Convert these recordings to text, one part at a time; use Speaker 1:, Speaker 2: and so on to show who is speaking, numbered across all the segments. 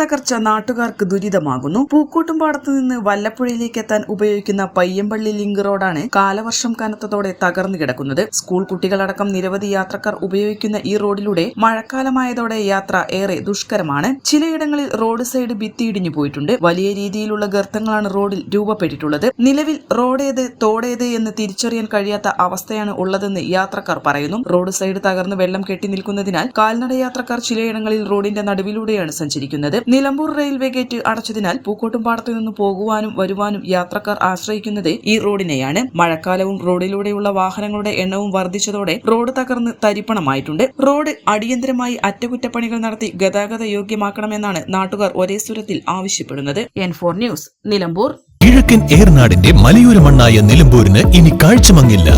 Speaker 1: തകർച്ച നാട്ടുകാർക്ക് ദുരിതമാകുന്നു. പൂക്കോട്ടുംപാടത്ത് നിന്ന് വല്ലപ്പുഴയിലേക്ക് എത്താൻ ഉപയോഗിക്കുന്ന പയ്യമ്പള്ളി ലിങ്ക് റോഡാണ് കാലവർഷം കനത്തതോടെ തകർന്നു കിടക്കുന്നത്. സ്കൂൾ കുട്ടികളടക്കം നിരവധി യാത്രക്കാർ ഉപയോഗിക്കുന്ന ഈ റോഡിലൂടെ മഴക്കാലമായതോടെ യാത്ര ഏറെ ദുഷ്കരമാണ്. ചിലയിടങ്ങളിൽ റോഡ് സൈഡ് ഭിത്തിയിടിഞ്ഞു പോയിട്ടുണ്ട്. വലിയ രീതിയിലുള്ള ഗർത്തങ്ങളാണ് റോഡിൽ രൂപപ്പെട്ടിട്ടുള്ളത്. നിലവിൽ റോഡേത് തോടേത് എന്ന് തിരിച്ചറിയാൻ കഴിയാത്ത അവസ്ഥയാണ് ഉള്ളതെന്ന് യാത്രക്കാർ പറയുന്നു. റോഡ് സൈഡ് തകർന്ന് വെള്ളം കെട്ടി നിൽക്കുന്നതിനാൽ കാൽനട യാത്രക്കാർ ചിലയിടങ്ങളിൽ റോഡിന്റെ നടുവിലൂടെയാണ് സഞ്ചരിക്കുന്നത്. നിലമ്പൂർ റെയിൽവേ ഗേറ്റ് അടച്ചതിനാൽ പൂക്കോട്ടുംപാടത്തു നിന്ന് പോകുവാനും വരുവാനും യാത്രക്കാർ ആശ്രയിക്കുന്നത് ഈ റോഡിനെയാണ്. മഴക്കാലവും റോഡിലൂടെയുള്ള വാഹനങ്ങളുടെ എണ്ണവും വർദ്ധിച്ചതോടെ റോഡ് തകർന്ന് തരിപ്പണമായിട്ടുണ്ട്. റോഡ് അടിയന്തരമായി അറ്റകുറ്റപ്പണികൾ നടത്തി ഗതാഗത യോഗ്യമാക്കണമെന്നാണ് നാട്ടുകാർ ഒരേ സ്വരത്തിൽ ആവശ്യപ്പെടുന്നത്. N four news Nilambur.
Speaker 2: കിഴക്കൻ ഏർനാടിന്റെ മലയോര മണ്ണായ നിലമ്പൂരിന് ഇനി കാഴ്ചമങ്ങില്ല.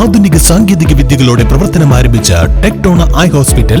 Speaker 2: ആധുനിക സാങ്കേതിക വിദ്യകളോടെ പ്രവർത്തനം ആരംഭിച്ച ടെക്ടോണ ഐ ഹോസ്പിറ്റൽ